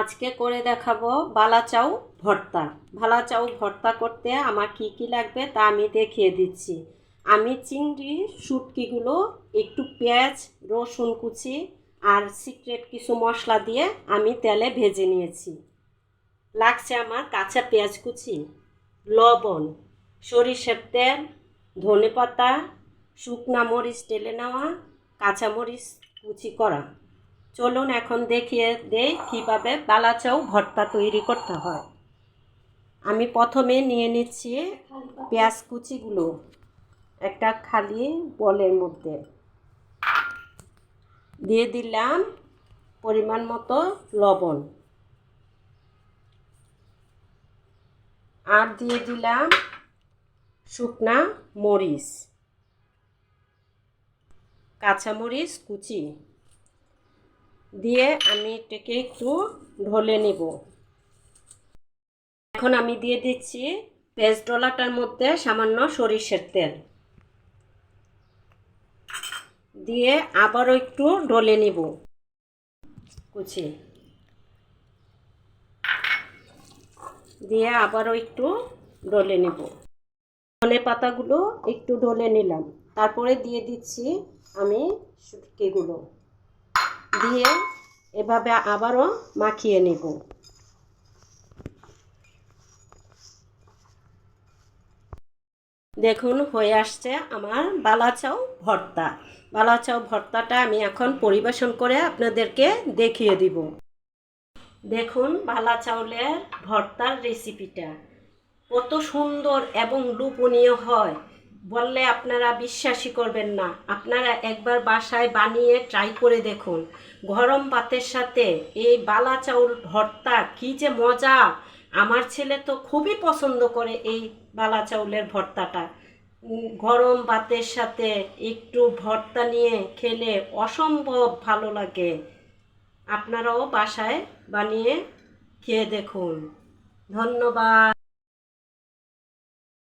আজকে করে দেখাবো বালা চাউ ভর্তা। ভালা চাউ ভর্তা করতে আমার কি কি লাগবে তা আমি দেখিয়ে দিচ্ছি। আমি চিংড়ি, শুটকিগুলো, একটু পেঁয়াজ, রসুন কুচি আর সিক্রেট কিছু মশলা দিয়ে আমি তেলে ভেজে নিয়েছি। লাগছে আমার কাঁচা পেঁয়াজ কুচি, লবণ, সরিষের তেল ধনে পাতা শুকনা মরিচ টেলে নেওয়া কাঁচা মরিচ কুচি করা। চলুন এখন দেখিয়ে দেই কীভাবে বালাচাও ভর্তা তৈরি করতে হয়। আমি প্রথমে নিয়ে নিচ্ছি পেঁয়াজ কুচিগুলো একটা খালি বলের মধ্যে। দিয়ে দিলাম পরিমাণ মতো লবণ। আর দিয়ে দিলাম শুকনা মরিচ, কাঁচামরিচ কুচি। দিয়ে আমি এটাকে একটু ঢলে নেব। এখন আমি দিয়ে দিচ্ছি পেঁয়াজ ডলাটার মধ্যে সামান্য সরিষের তেল। দিয়ে আবারও একটু ঢলে নিব। কুচি। দিয়ে আবারও একটু ডলে নেব। ধনে পাতাগুলো একটু ঢলে নিলাম। তারপরে দিয়ে দিচ্ছি আমি শুটকিগুলো। দিয়ে এভাবে আবারও মাখিয়ে নেব। দেখুন, হয়ে আসছে আমার বালাচাও ভর্তা। বালাচাও ভর্তাটা আমি এখন পরিবেশন করে আপনাদেরকে দেখিয়ে দিব। দেখুন বালা চাউলের ভর্তার রেসিপিটা। কত সুন্দর এবং লোভনীয় হয়। বললে আপনারা বিশ্বাসই করবেন না। আপনারা একবার বাসায় বানিয়ে ট্রাই করে দেখুন। গরম ভাতের সাথে এই বালা চাউল ভর্তা কী যে মজা! আমার ছেলে তো খুবই পছন্দ করে এই বালা চাউলের ভর্তাটা। গরম ভাতের সাথে একটু ভর্তা নিয়ে খেলে অসম্ভব ভালো লাগে। আপনারাও বাসায় বানিয়ে খেয়ে দেখুন। ধন্যবাদ।